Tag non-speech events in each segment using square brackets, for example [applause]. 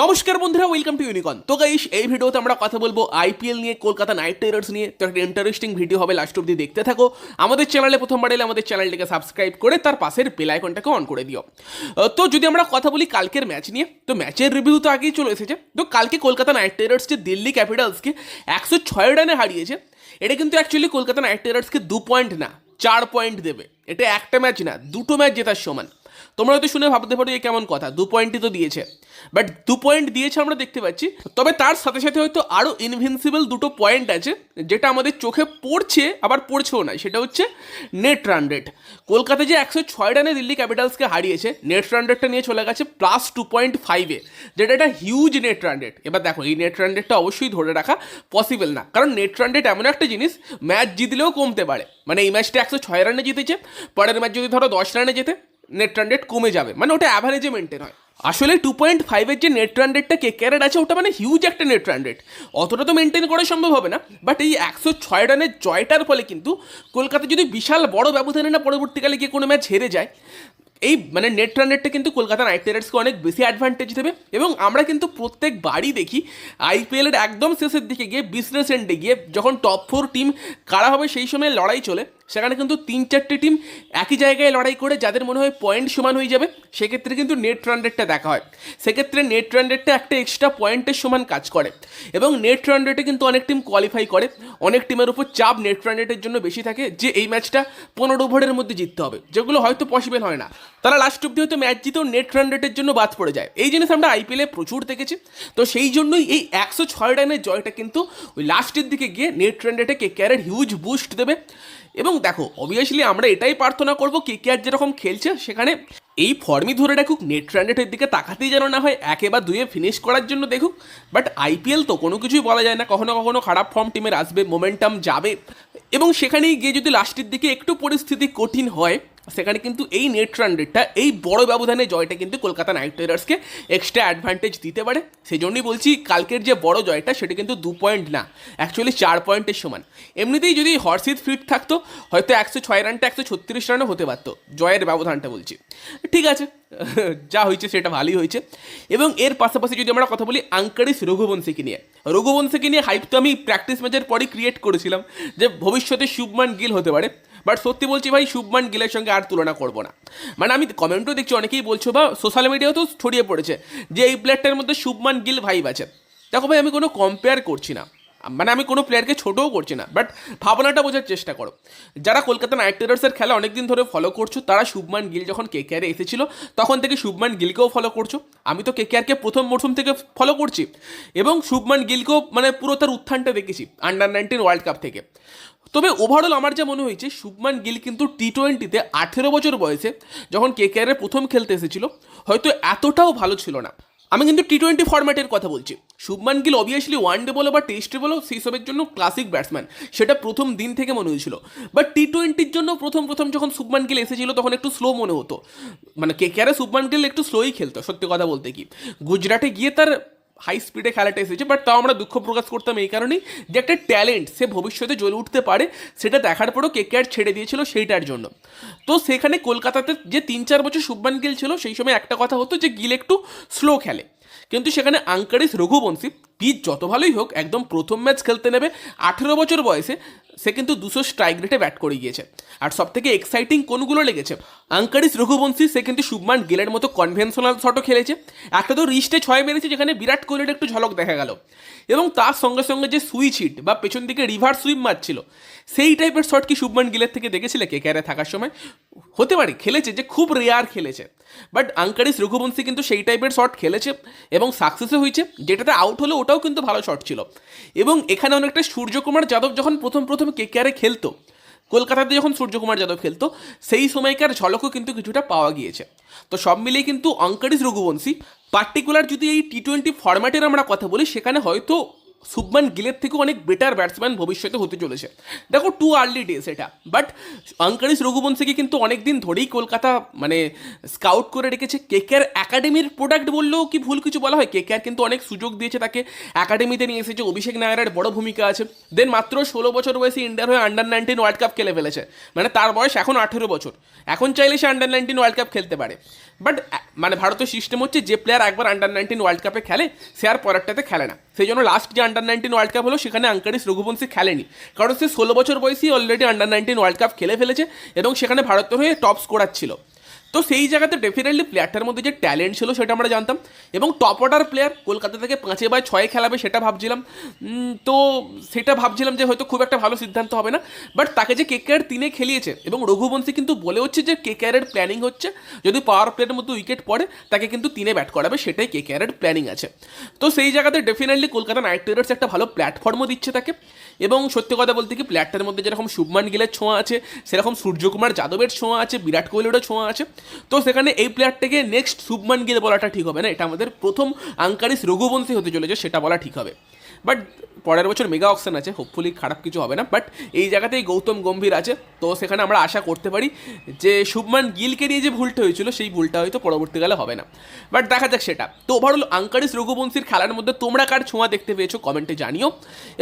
নমস্কার বন্ধুরা welcome to ইউনিকন তো গাইস এই ভিডিওতে আমরা কথা বলব আইপিএল নিয়ে, কলকাতা নাইট রাইডার্স নিয়ে। তো একটা ইন্টারেস্টিং ভিডিও হবে লাস্ট অব্দি দেখতে থাকো। আমাদের চ্যানেলে প্রথমবার এলে আমাদের চ্যানেলটিকে সাবস্ক্রাইব করে, তার পাশের বেল আইকনটাকে অন করে দিও। তো যদি আমরা কথা বলি কালকের ম্যাচ নিয়ে, তো ম্যাচের রিভিউ তো আগেই চলে এসেছে। তো কালকে কলকাতা নাইট রাইডার্স যে দিল্লি ক্যাপিটালসকে একশো ছয় রানে হারিয়েছে, এটা কিন্তু অ্যাকচুয়ালি কলকাতা নাইট রাইডার্সকে দু পয়েন্ট না, চার পয়েন্ট দেবে। এটা একটা ম্যাচ না, দুটো ম্যাচ জেতার সমান। তোমরা হয়তো শুনে ভাবতে পারো এ কেমন কথা, দু পয়েন্টই তো দিয়েছে। বাট দু পয়েন্ট দিয়েছে আমরা দেখতে পাচ্ছি, তবে তার সাথে সাথে হয়তো আরও ইনভিনসিবল দুটো পয়েন্ট আছে, যেটা আমাদের চোখে পড়ছে, আবার পড়ছেও না সেটা হচ্ছে নেট রান রেট কলকাতা যে একশো ছয় রানে দিল্লি ক্যাপিটালসকে হারিয়েছে নেট রান রেটটা নিয়ে চলে গেছে প্লাস টু পয়েন্ট ফাইভে যেটা একটা হিউজ নেট রান রেট এবার দেখো, এই নেট রান রেটটা অবশ্যই ধরে রাখা পসিবল না, কারণ নেট রান রেট এমন একটা জিনিস ম্যাচ জিতলেও কমতে পারে। মানে এই ম্যাচটা একশো ছয় রানে জিতেছে, পরের ম্যাচ যদি ধরো দশ রানে যেতে নেট রান রেট কমে যাবে। মানে ওটা অ্যাভারেজে মেনটেন হয়। আসলে টু পয়েন্ট ফাইভের যে নেট রান রেটটা কে ক্যারেট আছে, ওটা মানে হিউজ একটা নেট রান রেট অতটা তো মেনটেন করা সম্ভব হবে না বাট এই একশো ছয় রানের জয়টার ফলে কিন্তু কলকাতা যদি বিশাল বড় ব্যবধানে না পরবর্তীকালে গিয়ে কোনো ম্যাচ হেরে যায় এই মানে নেট রান রেটটা কিন্তু কলকাতা নাইট রাইডার্সকে অনেক বেশি অ্যাডভান্টেজ দেবে এবং আমরা কিন্তু প্রত্যেক বাড়ি দেখি আইপিএলের একদম শেষের দিকে গিয়ে বিজনেস এন্ডে গিয়ে যখন টপ ফোর টিম কারা হবে সেই সময় লড়াই চলে, সেখানে কিন্তু তিন চারটে টিম একই জায়গায় লড়াই করে যাদের মনে হয় পয়েন্ট সমান হয়ে যাবে, সেক্ষেত্রে কিন্তু নেট রান রেটটা দেখা হয়। সেক্ষেত্রে নেট রান রেটটা একটা এক্সট্রা পয়েন্টের সমান কাজ করে এবং নেট রান রেটে কিন্তু অনেক টিম কোয়ালিফাই করে, অনেক টিমের উপর চাপ নেট রান রেটের জন্য বেশি থাকে যে এই ম্যাচটা পনেরো ওভারের মধ্যে জিততে হবে, যেগুলো হয়তো পসিবল হয় না। তারা লাস্ট অব্দি হয়তো ম্যাচ জিতেও নেট রান রেটের জন্য বাদ পড়ে যায়। এই জিনিস আমরা আইপিএলে প্রচুর দেখেছি। তো সেই জন্যই এই একশো ছয় রানের জয়টা কিন্তু ওই লাস্টের দিকে গিয়ে নেট রান রেটে কে ক্যারের হিউজ বুস্ট দেবে। এবং দেখো অবভিয়াসলি আমরা এটাই প্রার্থনা করব কে কে যেরকম খেলছে, সেখানে এই ফর্মই ধরে রাখুক নেট রান রেটের দিকে তাকাতেই যেন না হয় একে বা দুয়ে ফিনিশ করার জন্য দেখুক। বাট আইপিএল তো কোনো কিছুই বলা যায় না, কখনো কখনো খারাপ ফর্ম টিমের আসবে মোমেন্টাম যাবে। এবং সেখানেই গিয়ে যদি লাস্টের দিকে একটু পরিস্থিতি কঠিন হয় সেখানে কিন্তু এই নেট রান রেটটা, এই বড় ব্যবধানে জয়টা কিন্তু কলকাতা নাইট রাইডার্সকে এক্সট্রা অ্যাডভান্টেজ দিতে পারে। সেই জন্যই বলছি কালকের যে বড় জয়টা, সেটা কিন্তু দু পয়েন্ট না অ্যাকচুয়ালি চার পয়েন্টের সমান। এমনিতেই যদি হর্ষিত ফিট থাকতো, হয়তো একশো ছয় রানটা, একশো ছত্রিশ রানও হতে পারতো, জয়ের ব্যবধানটা বলছি। ঠিক আছে, [laughs] যা হয়েছে সেটা ভালোই হয়েছে। এবং এর পাশাপাশি যদি আমরা কথা বলি আঙ্কারিস রঘুবংশীকে নিয়ে। রঘুবংশীকে নিয়ে হাইপ তো আমি প্র্যাকটিস ম্যাচের পরই ক্রিয়েট করেছিলাম, যে ভবিষ্যতে শুভমান গিল হতে পারে। বাট সত্যি বলছি ভাই, শুভমান গিলের সঙ্গে আর তুলনা করব না। মানে আমি কমেন্টও দেখছি, অনেকেই বলছো, বা সোশ্যাল মিডিয়াতেও ছড়িয়ে পড়েছে, যে এই প্লেয়ারটার মধ্যে শুভমান গিল ভাইব আছে। দেখো ভাই, আমি কোনো কম্পেয়ার করছি না। মানে আমি কোনো প্লেয়ারকে ছোটও করছি না বাট ভাবনাটা বোঝার চেষ্টা করো। যারা কলকাতা নাইট রাইডার্সের খেলা অনেকদিন ধরে ফলো করছ, তারা শুভমান গিল যখন কে কেয়ারে এসেছিল, তখন থেকে শুভমান গিলকেও ফলো করছ। আমি তো কে কেয়ারকে প্রথম মরশুম থেকে ফলো করছি, এবং শুভমান গিলকেও মানে পুরো তার উত্থানটা দেখেছি আন্ডার নাইনটিন ওয়ার্ল্ড কাপ থেকে। তবে ওভারঅল আমার যা মনে হয়েছে, শুভমান গিল কিন্তু টি টোয়েন্টিতে আঠেরো বছর বয়সে যখন কে কেয়ারে প্রথম খেলতে এসেছিল, হয়তো এতটাও ভালো ছিল না। আমি কিন্তু টি টোয়েন্টি ফরম্যাটের কথা বলছি। Shubman Gill obviously one day বলো বা টেস্টে বলো সেই সবের জন্য ক্লাসিক ব্যাটসম্যান সেটা প্রথম দিন থেকে মনে হয়েছিল। বাট টি টোয়েন্টির জন্য প্রথম প্রথম যখন শুভমান গিল এসেছিল, তখন একটু স্লো মনে হতো। মানে কে কেয়ারে শুভমান গিল একটু স্লোই খেলতো, সত্যি কথা বলতে কি। গুজরাটে গিয়ে তার হাই স্পিডে খেলাটা এসেছে বাট তাও আমরা দুঃখ প্রকাশ করতাম এই কারণেই যে একটা ট্যালেন্ট সে ভবিষ্যতে জ্বলে উঠতে পারে, সেটা দেখার পরেও কে আর ছেড়ে দিয়েছিল সেইটার জন্য। তো সেখানে কলকাতাতে যে তিন চার বছর শুভমান গিল ছিল, সেই সময় একটা কথা হতো যে গিল একটু স্লো খেলে। কিন্তু সেখানে আঙ্কারিস রঘুবংশী, পিচ যত ভালোই হোক, একদম প্রথম ম্যাচ খেলতে নেবে। আঠেরো বছর বয়সে সে কিন্তু দুশো স্ট্রাইক রেটে ব্যাট করে গিয়েছে। আর সব থেকে এক্সাইটিং কোনগুলো লেগেছে? আঙ্কারিস রঘুবংশী, সে কিন্তু শুভমান গিলের মতো কনভেনশনাল শটও খেলেছে। একটা তো রিস্টে ছয় মেরেছে, যেখানে বিরাট কোহলির একটু ঝলক দেখা গেল। এবং তার সঙ্গে সঙ্গে যে সুইচ হিট বা পেছন দিকে রিভার সুইপ মারছিল, সেই টাইপের শট কি শুভমান গিলের থেকে দেখেছিলে কে? ক্যারে থাকার সময়? হতে পারে, খেলেছে, যে খুব রেয়ার খেলেছে। বাট আঙ্কারিস রঘুবংশী কিন্তু সেই টাইপের শট খেলেছে এবং সাকসেসও হয়েছে, যেটাতে আউট হলো ওটাও কিন্তু ভালো শট ছিল। এবং এখানে অনেকটা সূর্যকুমার যাদব যখন প্রথম প্রথম কে কেয়ারে খেলতো, কলকাতাতে যখন সূর্যকুমার যাদব খেলতো, সেই সময়কার ঝলকও কিন্তু কিছুটা পাওয়া গিয়েছে। তো সব মিলিয়ে কিন্তু অঙ্কারিস রঘুবংশী পার্টিকুলার যদি এই টি টোয়েন্টি ফরম্যাটের আমরা কথা বলি, সেখানে হয়তো শুভমান গিলের থেকে অনেক বেটার ব্যাটসম্যান ভবিষ্যতে হতে চলেছে। দেখো টু আর্লি ডেজ এটা। বাট অঙ্কারিস রঘুবংশীকে কিন্তু অনেক দিন ধরেই কলকাতা মানে স্কাউট করে রেখেছে। কেকেআর একাডেমির প্রোডাক্ট বললেও কি ভুল কিছু বলা হয়? কেকেআর কিন্তু অনেক সুযোগ দিয়েছে তাকে। একাডেমিতে নিয়ে এসেছে। অভিষেক নায়ারের বড় ভূমিকা আছে। দেন মাত্র ষোলো বছর বয়সে ইন্ডিয়ার হয়ে আন্ডার নাইনটিন ওয়ার্ল্ড কাপ খেলে ফেলেছে। মানে তার বয়স এখন আঠেরো বছর। এখন চাইলে সে আন্ডার নাইনটিন ওয়ার্ল্ড কাপ খেলতে পারে। বাট মানে ভারতের সিস্টেম হচ্ছে যে প্লেয়ার একবার আন্ডার নাইনটিন ওয়ার্ল্ড কাপে খেলে, সে আর পরেরটাতে খেলে না। সেই জন্য লাস্ট যে আন্ডার নাইনটিন ওয়ার্ল্ড কাপ হলো, সেখানে আঙ্কারিস রঘুবংশী খেলেনি। কারণ সে ষোলো বছর বয়সী already under nineteen world cup খেলে ফেলেছে, এবং সেখানে ভারতের হয়ে টপ স্কোরার ছিল। তো সেই জায়গাতে ডেফিনেটলি প্লেয়ারটার মধ্যে যে ট্যালেন্ট ছিল সেটা আমরা জানতাম এবং টপ অর্ডার প্লেয়ার কলকাতা থেকে পাঁচে বাই ছয়ে খেলাবে সেটা ভাবছিলাম। তো সেটা ভাবছিলাম যে হয়তো খুব একটা ভালো সিদ্ধান্ত হবে না। বাট তাকে যে কেকেআর তিনে খেলিয়েছে এবং রঘুবংশী কিন্তু বলে হচ্ছে যে কেকেআরের প্ল্যানিং হচ্ছে, যদি পাওয়ার প্লেয়ারের মধ্যে উইকেট পড়ে, তাকে কিন্তু তিনে ব্যাট করাবে, সেটাই কেকেআরের প্ল্যানিং আছে। তো সেই জায়গাতে ডেফিনেটলি কলকাতা নাইট রাইডার্স একটা ভালো প্ল্যাটফর্মও দিচ্ছে তাকে। এবং সত্যি কথা বলতে কি প্লেয়ারটার মধ্যে যেরকম শুভমান গিলের ছোঁয়া আছে, সেরকম সূর্যকুমার যাদবের ছোঁয়া আছে, বিরাট কোহলিরও ছোঁয়া আছে। তো সেখানে এই প্লেয়ারটাকে নেক্সট শুভমান গিল বলাটা ঠিক হবে না। এটা আমাদের প্রথম আঙ্কারিস রঘুবংশী হতে চলেছে, সেটা বলা ঠিক হবে। বাট পরের বছর মেগা অকশন আছে হোপফুলি খারাপ কিছু হবে না বাট এই জায়গাতেই গৌতম গম্ভীর আছে, তো সেখানে আমরা আশা করতে পারি যে শুভমান গিলকে নিয়ে যে ভুলটা হয়েছিল, সেই ভুলটা হয়তো পরবর্তীকালে হবে না। বাট দেখা যাক সেটা। তো ওভারঅল আঙ্কারিস রঘুবংশীর খেলার মধ্যে তোমরা কার ছোঁয়া দেখতে পেয়েছ কমেন্টে জানিও।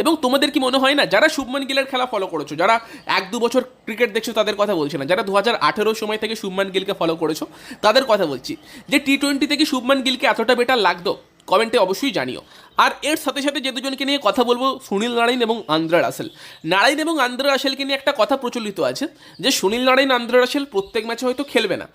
এবং তোমাদের কি মনে হয় না, যারা শুভমান গিলের খেলা ফলো করেছ, যারা এক দু বছর ক্রিকেট দেখছ, তাদের কথা বলছি না। যারা দু হাজার আঠেরো সময় থেকে শুভমান গিলকে ফলো করেছ, তাদের কথা বলছি যে টি টোয়েন্টি থেকে শুভমান গিলকে এতটা বেটার লাগতো কমেন্টে অবশ্যই জানিও। আর এর সাথে সাথে যে দুজনকে নিয়ে কথা বলব, সুনীল নারায়ণ এবং আন্দ্রা রাসেল। নারায়ণ এবং আন্দ্রা রাসেলকে নিয়ে একটা কথা প্রচলিত আছে, যে সুনীল নারায়ণ, আন্দ্রা রাসেল প্রত্যেক ম্যাচে হয়তো খেলবে না।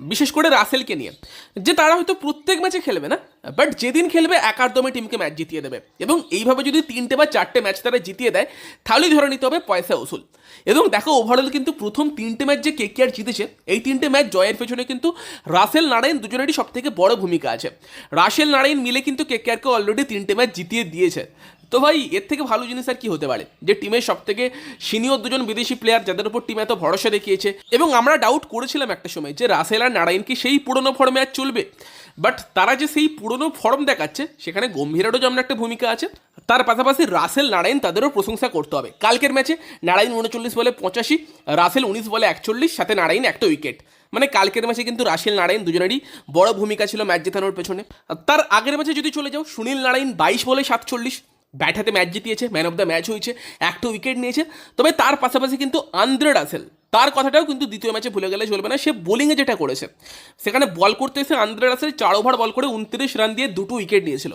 বিশেষ করে রাসেলকে নিয়ে। যে তারা হয়তো প্রত্যেক ম্যাচে খেলবে না, বাট যেদিন খেলবে একাদমে টিমকে ম্যাচ জিতিয়ে দেবে। এবং এইভাবে যদি তিনটে বা চারটে ম্যাচ তারা জিতিয়ে দেয়, তাহলেই ধরে নিতে হবে পয়সা উসুল। এবং দেখো ওভারঅল কিন্তু প্রথম তিনটে ম্যাচ যে কেকেআর জিতেছে, এই তিনটে ম্যাচ জয়ের পেছনে কিন্তু রাসেল নারায়ণ দুজনেরই সব থেকে বড় ভূমিকা আছে। রাসেল নারায়ণ মিলে কিন্তু কেকেআরকে অলরেডি তিনটে ম্যাচ জিতিয়ে দিয়েছে তো ভাই, এর থেকে ভালো জিনিস আর কি হতে পারে? যে টিমের সব থেকে সিনিয়র দুজন বিদেশি প্লেয়ার যাদের উপর টিম এত ভরসা দেখিয়েছে। এবং আমরা ডাউট করেছিলাম একটা সময় যে রাসেল আর নারায়ণ কি সেই পুরনো ফর্মে আর চলবে? বাট তারা যে সেই পুরনো ফর্ম দেখাচ্ছে, সেখানে গম্ভীরেরও যেমন একটা ভূমিকা আছে। তার পাশাপাশি রাসেল, নারায়ণ তাদেরও প্রশংসা করতে হবে। কালকের ম্যাচে নারায়ণ উনচল্লিশ বলে পঁচাশি, রাসেল উনিশ বলে একচল্লিশ, সাথে নারায়ণ একটা উইকেট মানে কালকের ম্যাচে কিন্তু রাসেল, নারায়ণ দুজনেরই বড় ভূমিকা ছিল ম্যাচ জেতানোর পেছনে। তার আগের ম্যাচে যদি চলে যাও, সুনীল নারায়ণ বাইশ বলে সাতচল্লিশ ব্যাট হাতে ম্যাচ জিতিয়েছে ম্যান অফ দ্য ম্যাচ হয়েছে একটা উইকেট নিয়েছে। তবে তার পাশাপাশি কিন্তু আন্দ্রে রাসেল তার কথাটাও কিন্তু দ্বিতীয় ম্যাচে ভুলে গেলে চলবে না, সে বোলিংয়ে যেটা করেছে। সেখানে বল করতে এসে আন্দ্রে রাসেল চার ওভার বল করে উনত্রিশ রান দিয়ে দুটো উইকেট নিয়েছিল।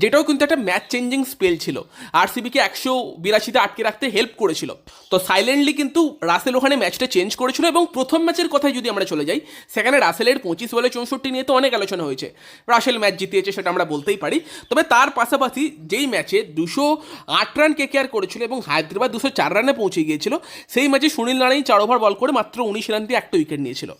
যেটাও কিন্তু একটা ম্যাচ চেঞ্জিং স্পেল ছিল। আরসিবিকে একশো বিরাশিতে আটকে রাখতে হেল্প করেছিল। তো সাইলেন্টলি কিন্তু রাসেল ওখানে ম্যাচটা চেঞ্জ করেছিল এবং প্রথম ম্যাচের কথায় যদি আমরা চলে যাই, সেখানে রাসেলের পঁচিশ বলে চৌষট্টি নিয়ে তো অনেক আলোচনা হয়েছে। রাসেল ম্যাচ জিতিয়েছে সেটা আমরা বলতেই পারি। তবে তার পাশাপাশি যেই ম্যাচে দুশো আট রান কে কেয়ার করেছিল এবং হায়দ্রাবাদ দুশো চার রানে পৌঁছে গিয়েছিল, সেই ম্যাচে সুনীল নারায়ণ চার ওভার বল করে মাত্র উনিশ রান দিয়ে একটা উইকেট নিয়েছিল।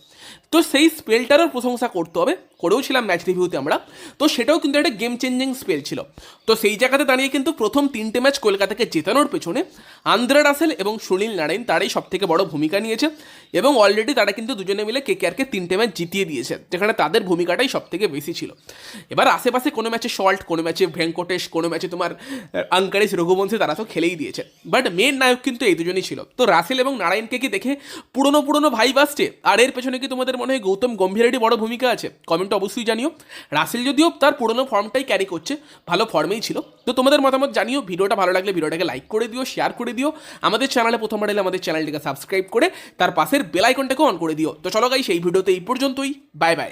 তো সেই স্পেলটারও প্রশংসা করতে হবে, করেও ছিলাম ম্যাচ রিভিউতে আমরা। তো সেটাও কিন্তু একটা গেম চেঞ্জিং স্পেল ছিল। তো সেই জায়গাতে দাঁড়িয়ে কিন্তু প্রথম তিনটে ম্যাচ কলকাতাকে জেতানোর পেছনে আন্দ্রা রাসেল এবং সুনীল নারায়ণ তারাই সব থেকে বড় ভূমিকা নিয়েছে এবং অলরেডি তারা কিন্তু দুজনে মিলে কেকেআরকে তিনটে ম্যাচ জিতিয়ে দিয়েছে, যেখানে তাদের ভূমিকাটাই সব থেকে বেশি ছিল। এবার আশেপাশে কোনো ম্যাচে শল্ট কোনো ম্যাচে ভেঙ্কটেশ, কোনো ম্যাচে তোমার আঙ্কারিস রঘুবংশী তারা তো খেলেই দিয়েছে। বাট মেন নায়ক কিন্তু এই দুজনই ছিল। তো রাসেল এবং নারায়ণকে কি দেখে পুরনো পুরনো ভাই আসছে। আর এর পেছনে কি তোমাদের মনে হয় গৌতম গম্ভীরেরই বড় ভূমিকা আছে? কমেন্ট অবশ্যই জানিও। রাসেল যদিও তার পুরনো ফর্মটাই ক্যারি করছে, ভালো ফর্মেই ছিল। তো তোমাদের মতামত জানিও, ভিডিওটা ভালো লাগলে ভিডিওটাকে লাইক করে দিও শেয়ার করে দিও। আমাদের চ্যানেলে প্রথমবার এলে আমাদের চ্যানেলটিকে সাবস্ক্রাইব করে, তার পাশের বেল আইকনটাকে অন করে দিও। তো চলো গাই সেই ভিডিওতে এই পর্যন্তই। Bye bye